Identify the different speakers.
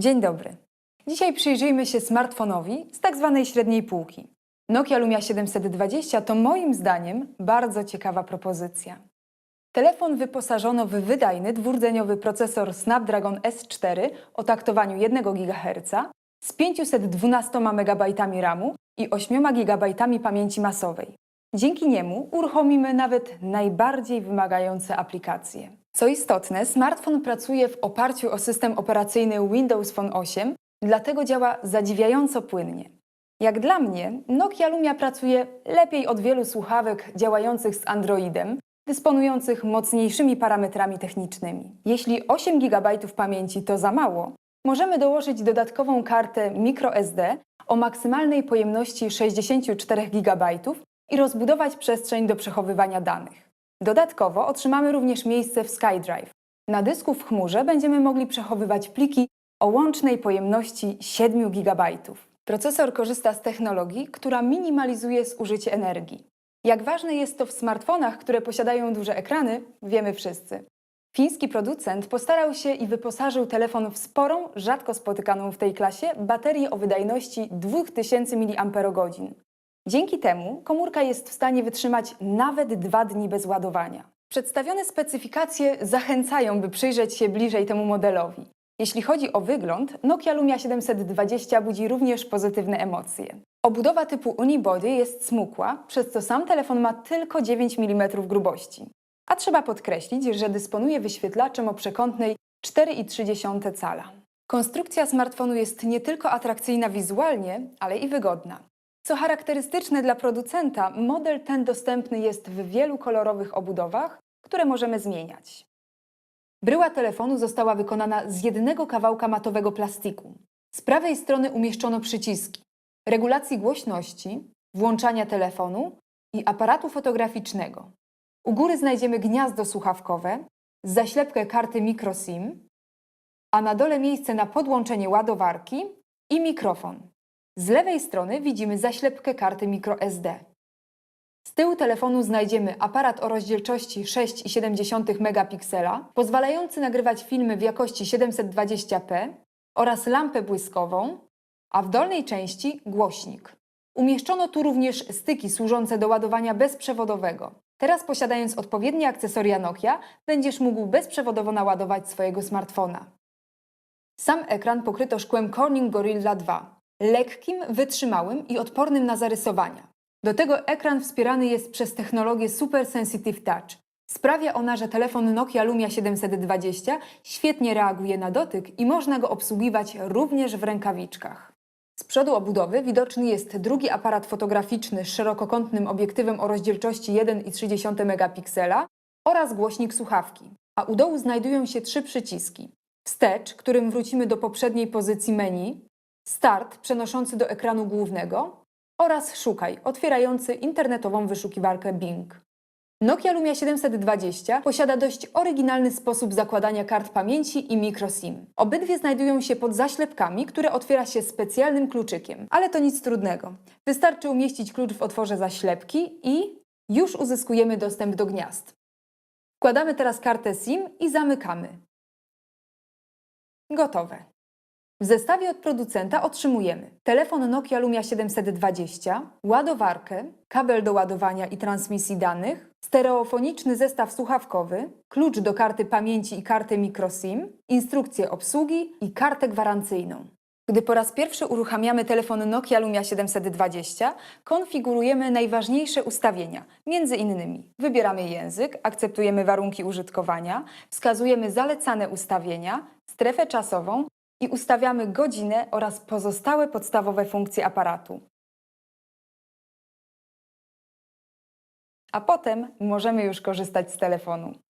Speaker 1: Dzień dobry. Dzisiaj przyjrzyjmy się smartfonowi z tak zwanej średniej półki. Nokia Lumia 720 to moim zdaniem bardzo ciekawa propozycja. Telefon wyposażono w wydajny dwurdzeniowy procesor Snapdragon S4 o taktowaniu 1 GHz z 512 MB RAMu i 8 GB pamięci masowej. Dzięki niemu uruchomimy nawet najbardziej wymagające aplikacje. Co istotne, smartfon pracuje w oparciu o system operacyjny Windows Phone 8, dlatego działa zadziwiająco płynnie. Jak dla mnie, Nokia Lumia pracuje lepiej od wielu słuchawek działających z Androidem, dysponujących mocniejszymi parametrami technicznymi. Jeśli 8 GB pamięci to za mało, możemy dołożyć dodatkową kartę microSD o maksymalnej pojemności 64 GB i rozbudować przestrzeń do przechowywania danych. Dodatkowo otrzymamy również miejsce w SkyDrive. Na dysku w chmurze będziemy mogli przechowywać pliki o łącznej pojemności 7 GB. Procesor korzysta z technologii, która minimalizuje zużycie energii. Jak ważne jest to w smartfonach, które posiadają duże ekrany, wiemy wszyscy. Fiński producent postarał się i wyposażył telefon w sporą, rzadko spotykaną w tej klasie baterię o wydajności 2000 mAh. Dzięki temu komórka jest w stanie wytrzymać nawet dwa dni bez ładowania. Przedstawione specyfikacje zachęcają, by przyjrzeć się bliżej temu modelowi. Jeśli chodzi o wygląd, Nokia Lumia 720 budzi również pozytywne emocje. Obudowa typu unibody jest smukła, przez co sam telefon ma tylko 9 mm grubości. A trzeba podkreślić, że dysponuje wyświetlaczem o przekątnej 4,3 cala. Konstrukcja smartfonu jest nie tylko atrakcyjna wizualnie, ale i wygodna. Co charakterystyczne dla producenta, model ten dostępny jest w wielu kolorowych obudowach, które możemy zmieniać. Bryła telefonu została wykonana z jednego kawałka matowego plastiku. Z prawej strony umieszczono przyciski regulacji głośności, włączania telefonu i aparatu fotograficznego. U góry znajdziemy gniazdo słuchawkowe, zaślepkę karty microSIM, a na dole miejsce na podłączenie ładowarki i mikrofon. Z lewej strony widzimy zaślepkę karty microSD. Z tyłu telefonu znajdziemy aparat o rozdzielczości 6,7 megapiksela, pozwalający nagrywać filmy w jakości 720p oraz lampę błyskową, a w dolnej części głośnik. Umieszczono tu również styki służące do ładowania bezprzewodowego. Teraz posiadając odpowiednie akcesoria Nokia, będziesz mógł bezprzewodowo naładować swojego smartfona. Sam ekran pokryto szkłem Corning Gorilla 2, lekkim, wytrzymałym i odpornym na zarysowania. Do tego ekran wspierany jest przez technologię Super Sensitive Touch. Sprawia ona, że telefon Nokia Lumia 720 świetnie reaguje na dotyk i można go obsługiwać również w rękawiczkach. Z przodu obudowy widoczny jest drugi aparat fotograficzny z szerokokątnym obiektywem o rozdzielczości 1,3 megapiksela oraz głośnik słuchawki, a u dołu znajdują się trzy przyciski. Wstecz, którym wrócimy do poprzedniej pozycji menu, Start przenoszący do ekranu głównego oraz Szukaj, otwierający internetową wyszukiwarkę Bing. Nokia Lumia 720 posiada dość oryginalny sposób zakładania kart pamięci i microSIM. Obydwie znajdują się pod zaślepkami, które otwiera się specjalnym kluczykiem, ale to nic trudnego. Wystarczy umieścić klucz w otworze zaślepki i już uzyskujemy dostęp do gniazd. Wkładamy teraz kartę SIM i zamykamy. Gotowe. W zestawie od producenta otrzymujemy telefon Nokia Lumia 720, ładowarkę, kabel do ładowania i transmisji danych, stereofoniczny zestaw słuchawkowy, klucz do karty pamięci i karty microSIM, instrukcję obsługi i kartę gwarancyjną. Gdy po raz pierwszy uruchamiamy telefon Nokia Lumia 720, konfigurujemy najważniejsze ustawienia, między innymi wybieramy język, akceptujemy warunki użytkowania, wskazujemy zalecane ustawienia, strefę czasową i ustawiamy godzinę oraz pozostałe podstawowe funkcje aparatu. A potem możemy już korzystać z telefonu.